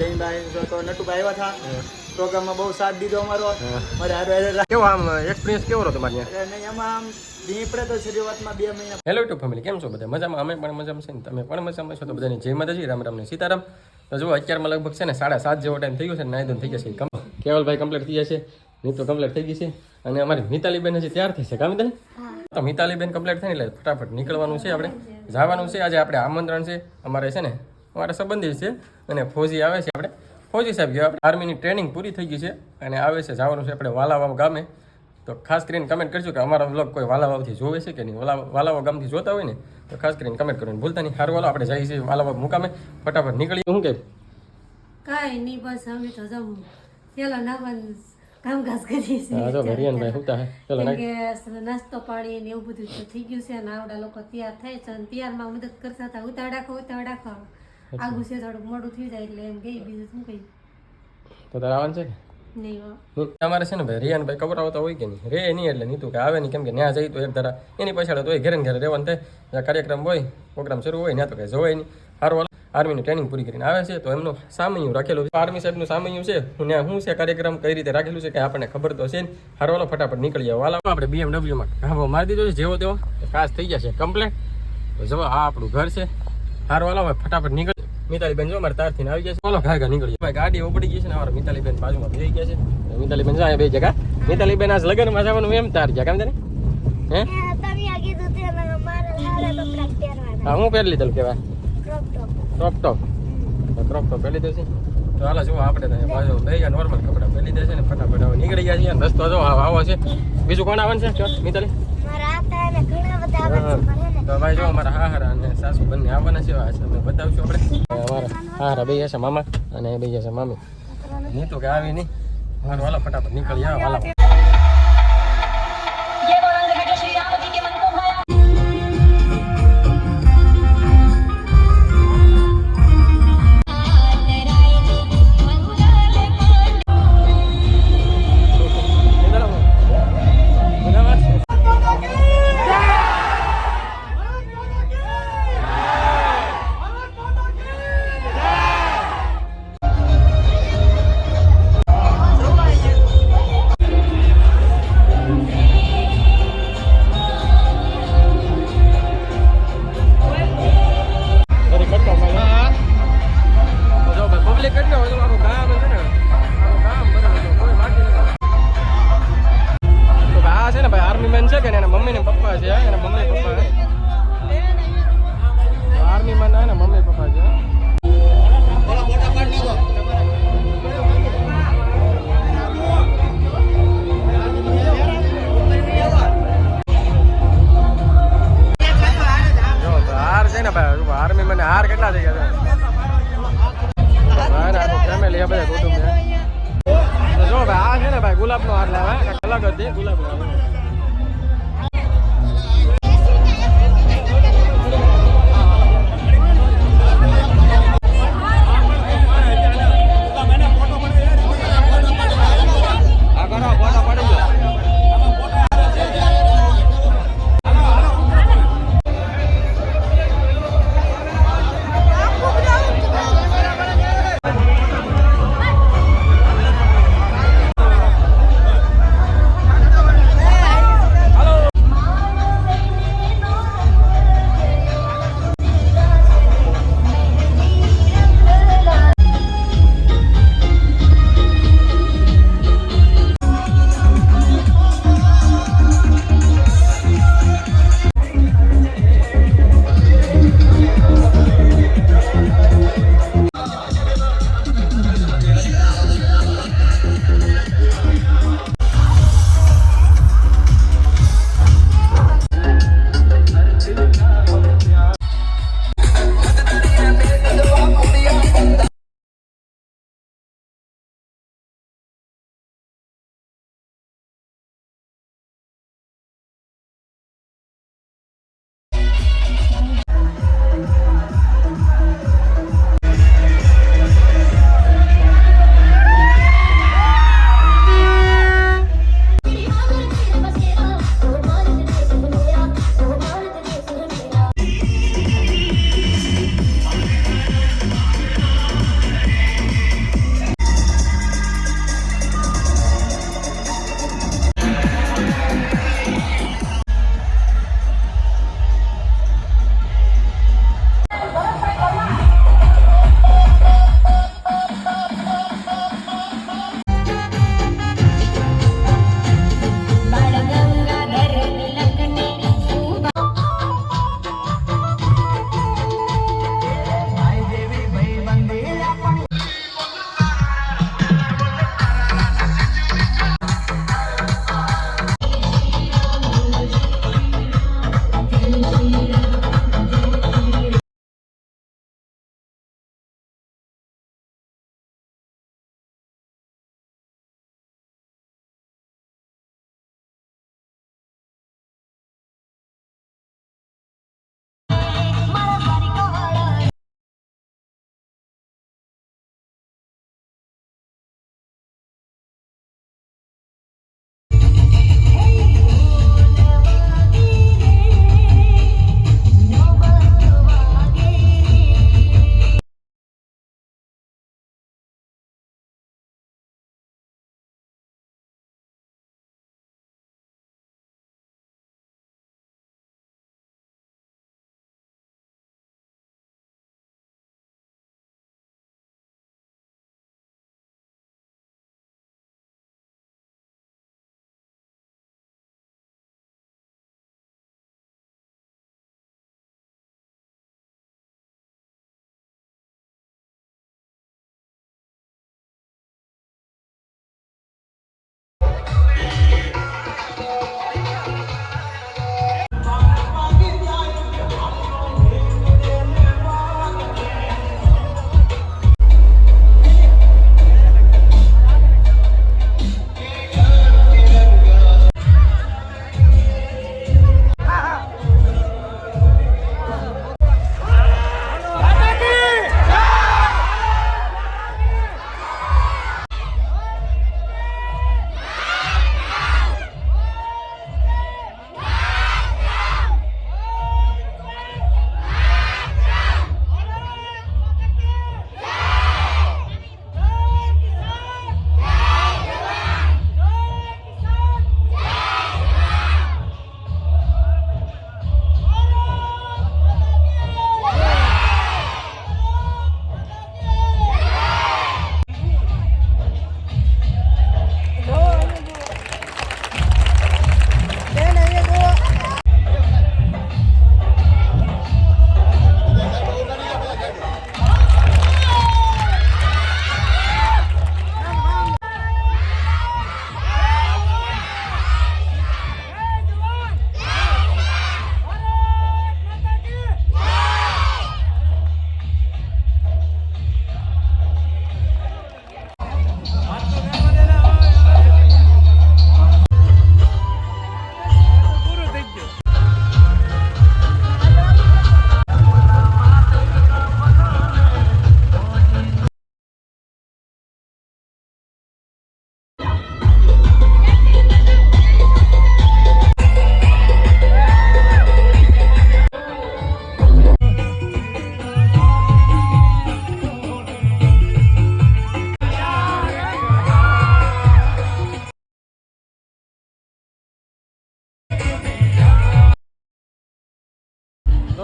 જયભાઈ તો નટુભાઈ આવ્યા હતા. પ્રોગ્રામમાં બહુ સાથ દીધો અમારો. મારે હારો કેવો આમ એક્સપિરિયન્સ કેવો રહ્યો તમારે ત્યાં? અને એમાં આમ દીપડે તો શરૂઆતમાં બે મહિના. હેલો યુટ્યુબ ફેમિલી કેમ છો બધા? મજામાં? અમે પણ મજામાં છે ને. તમે પણ મજામાં છો? તો બધાની જય માતાજી રામ રામ ને સીતારામ. તો જો અત્યારમાં લગભગ છે ને સાડા સાત જેવો ટાઈમ થઈ ગયો છે ને નાયદન થઈ જશે કમ કેવલભાઈ કમ્પ્લીટ થઈ જશે નીતો કમ્પ્લીટ થઈ ગઈ છે. અને અમારી મિતાલીબેન હજી તૈયાર છે. કામ મિતાલી? તો મિતાલીબેન કમ્પ્લીટ થાય ને એટલે ફટાફટ નીકળવાનું છે આપણે. જવાનું છે. આજે આપણે આમંત્રણ છે. અમારે છે ને અમારા સંબંધી છે અને ફોજી આવે છે આપણે. ફોજી સાહેબ જેવા આપણે આર્મીની ટ્રેનિંગ પૂરી થઈ ગઈ છે અને આવે છે જવાનું છે આપણે વાલાવાવ ગામે તો ખાસ કરીને કમેન્ટ કરજો કે અમારા વ્લોગ કોઈ વાલાવાવથી જોવે છે કે નહીં? વાલા વાલાવાવ ગામથી જોતા હોય ને તો ખાસ કરીને કમેન્ટ કરો ભૂલતા નહીં હારું વાલો આપણે જઈએ છીએ વાલાવાવ મુકામે. ફટાફટ નીકળી શું કે? કાંઈ નહીં બસ અમે તો જવું પેલા નાવાનું કામકાજ કરીએ છીએ. હા હે. નાસ્તો પાણી ને એવું બધું થઈ ગયું છે અને આવડા લોકો તૈયાર થાય છે તૈયારમાં મદદ કરતા હતા. ઉતાવળ રાખો ઉતાવળ રાખો. છે થોડુંક મોડું થઈ જાય એટલે એમ ગઈ બીજું શું કહી? તો તારે આવવાનું છે કે નહીં. નહીં, અમારે છે ને ભાઈ રિયાનભાઈ ખબર આવતા હોય કે નહીં? રે નહીં એટલે નીતું કે આવે નહીં કેમ કે ન્યા જઈ તો એક ધારા. એની પાછળ તો ઘરે ઘેરે રહેવાનું થાય. જ્યાં કાર્યક્રમ હોય પ્રોગ્રામ શરૂ હોય ત્યાં તો કઈ જવાય નહીં. સારું આર્મીની ટ્રેનિંગ પૂરી કરીને આવે છે તો એમનું સામયું રાખેલું છે. આર્મી સાહેબનું સામયું છે હું ત્યાં શું છે કાર્યક્રમ કઈ રીતે રાખેલું છે કે આપણને ખબર તો છે ને. હારવાલો ફટાફટ નીકળી જાવ વાલા આપણે બીએમડબ્લ્યુમાં ઘાબો મારી દીધો છે જેવો તેવો. ખાસ થઈ જશે કમ્પ્લેટ તો જવા આ આપણું ઘર છે. હારો વાલો હવે ફટાફટ નીકળી. મિતાલીબેન જો અમારે તારથી આવી ગયા છે. બોલો ઘાઘા નીકળી ભાઈ ગાડી ઉપડી ગઈ છે ને અમારા મિતાલીબેન બાજુમાં બેસી ગયા છે. મિતાલીબેન જાય બે જગા મિતાલીબેન આજ લગ્નમાં જવાનું એમ તાર ગયા કેમ તને હે? હા હું પહેરી લીધેલું કેવા ક્રોપ ટોપ. Crop top. પહેરી દેશે તો હાલો જો આપણે બાજુ લઈ ગયા નોર્મલ કપડાં પહેરી દેશે ને ફટાફટ હવે નીકળી ગયા છે રસ્તો જો આવો આવો છે. બીજું કોણ આવવાનું છે? મિતાલી. હા. તો ભાઈ જો અમારા હાહરા અને સાસુ બંને આવવાના છે અમે બતાવશું આપણે. અમારા હાહરા બે છે મામા અને બે છે મામી. નહીં તો કે આવી નહીં. મારો વાલા ફટાફટ નીકળી આવો હાલો. પપ્પા છે એના મમ્મી પપ્પા આર્મી મેન ના, એના મમ્મી પપ્પા છે ને આર્મી મને હાર કેટલા થઈ ગયા ને ફેમિલી બધા કુટુંબ જો ભાઈ, આ છે ને ભાઈ, ગુલાબનો હાર લાવે અલગ જ ગુલાબ ગુલાબનો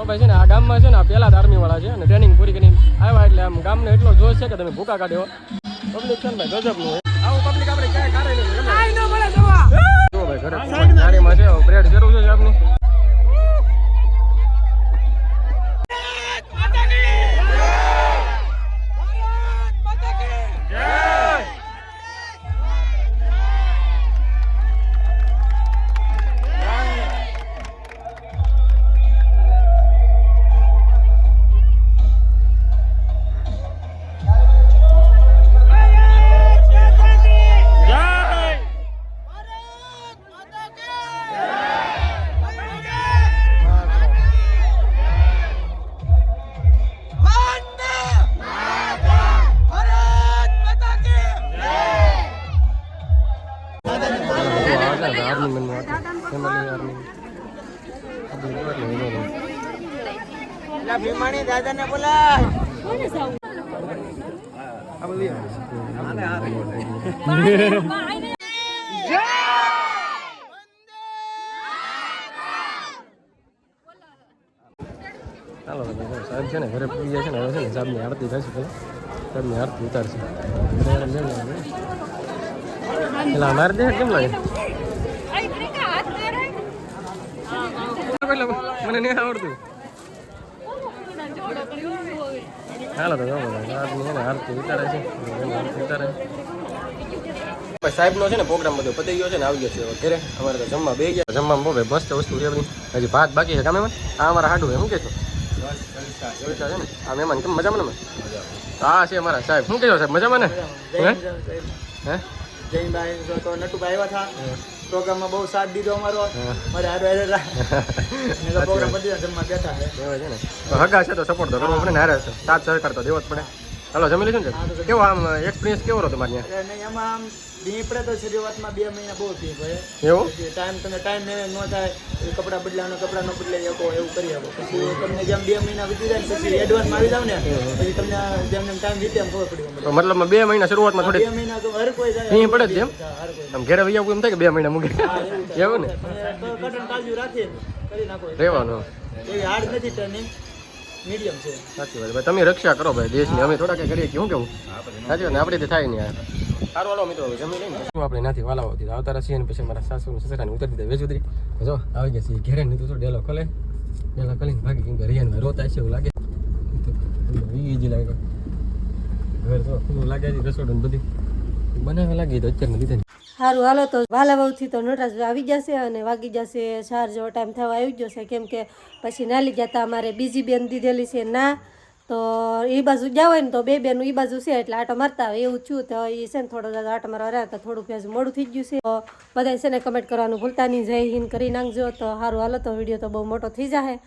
ભાઈ છે ને આ ગામમાં છે ને આ પહેલા જ આર્મી વાળા છે અને ટ્રેનિંગ પૂરી કરીને આવ્યા એટલે આમ ગામને એટલો જોશ છે કે તમે ભૂકા કાઢ્યો. પબ્લિક છે ને ભાઈ ગજબનું. આવું પબ્લિક આપણે ક્યાંય કાઢે નહીં. જો ભાઈ ઘરે ગાડીમાં છે બ્રેડ જરૂર છે આપની. Army man family army Bhimani દાદાને બોલા ચાલો તો ભાઈ, સાહેબ છે ને ઘરે પૂરી જાય છે ને હવે છે ને સાહેબની આરતી થશે પેલા સાહેબની આરતી ઉતારશે પેલા અમારે દે કેમ લાગે પેલા મને નહીં આવડતું. તો છે ને આરતી ઉતારે છે. ઉતારે. છે છે ને પ્રોગ્રામ બધો પતી ગયો છે ને આવી ગયો છે અત્યારે ઘરે. અમારે તો જમવા બે ગયા. જમવામાં બહુ મસ્ત વસ્તુ છે બધી. હજી ભાત બાકી છે કામે આ અમારા હાડું છે શું કહેશો? જલસા છે ને? આ મહેમાન કેમ મજામાં ને હા છે અમારા સાહેબ. શું કહેજો સાહેબ મજામાં ને? હે? હે? જયભાઈ તો નટુભાઈ આવ્યા હતા. પ્રોગ્રામમાં બહુ સાથ દીધો અમારો. મારે હારો હારે રહ્યા પ્રોગ્રામ બધી જમવા બેઠા છે. એવું છે ને. તો હગા છે તો સપોર્ટ તો કરવો પડે ને હારે છે. સાથ સહકાર તો દેવો જ પડે. ચાલો જમી લઈશું ને? કેવો આમ એક્સપિરિયન્સ કેવો રહ્યો તમારે એમાં આમ ભીં પડે તો શરૂઆતમાં બે મહિના બહુ થઈ ભાઈ એવું? ટાઈમ તમે ટાઈમ ન થાય કપડાં બદલાવાનો કપડાં ન બદલાઈ શકો એવું કરી શકો પછી તમને જેમ બે મહિના વીતી જાય પછી એડવાન્સમાં આવી જાવ ને પછી તમને જેમ જેમ ટાઈમ વીતે એમ ખબર પડી મતલબ મતલબમાં બે મહિના શરૂઆતમાં થોડી બે મહિના તો હર કોઈ જાય ભીં પડે એમ? આમ ઘેરે આવવું એમ થાય કે બે મહિના મૂકે એવું ને? કટન કાળજી રાખીએ. કરી નાખો. રહેવાનું. એવી હાર્ડ નથી ટ્રેનિંગ મીડિયમ છે. સાચી વાત. ભાઈ તમે રક્ષા કરો ભાઈ દેશની. અમે થોડા કઈ કરીએ શું કેવું? સાચી વાત ને? આપણે થાય નહીં યાર સારું હાલો મિત્રો જમી લઈને આપણે નાથી વાલાવો હતી આવતા પછી મારા સાસુ સસરાને ઉતરી દીધા. વેચ ઉતરી. જો આવી ગયા છે ઘેરે નહીં તો ડેલો ખોલે? ડેલો ખોલીને ભાગી કેમ કે રિયાન રોતા છે એવું લાગે. ઘર તો ખુલ્લું લાગે છે રસોડું ને બધી. બનાવવા લાગી તો લીધે સારું હાલો તો વાલા તો નટરાજ આવી જશે અને વાગી જશે. ચાર જેવો ટાઈમ થવા આવી જશે કેમ કે પછી નાલી ગયા જતા અમારે બીજી બેન દીધેલી છે. ના તો એ બાજુ હોય ને તો બે બેનું એ બાજુ છે એટલે આટો મારતા હોય. એવું છું તો એ છે ને થોડો આટો મારવા રહ્યા તો થોડુંક હજુ મોડું થઈ ગયું છે. તો બધા છે ને કમેન્ટ કરવાનું ભૂલતા નહીં. જય હિન્દ કરી નાખજો. તો સારું હાલો, તો વીડિયો તો બહુ મોટો થઈ જાય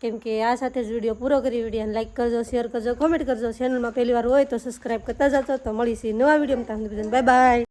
કેમ કે આ સાથે જ વીડિયો પૂરો કરી વિડીયોને લાઇક કરજો શેર કરજો કોમેન્ટ કરજો. ચેનલમાં પહેલી વાર હોય તો સબસ્ક્રાઈબ કરતા જતો તો મળીશી નવા વિડીયોમાં. તમને બાય બાય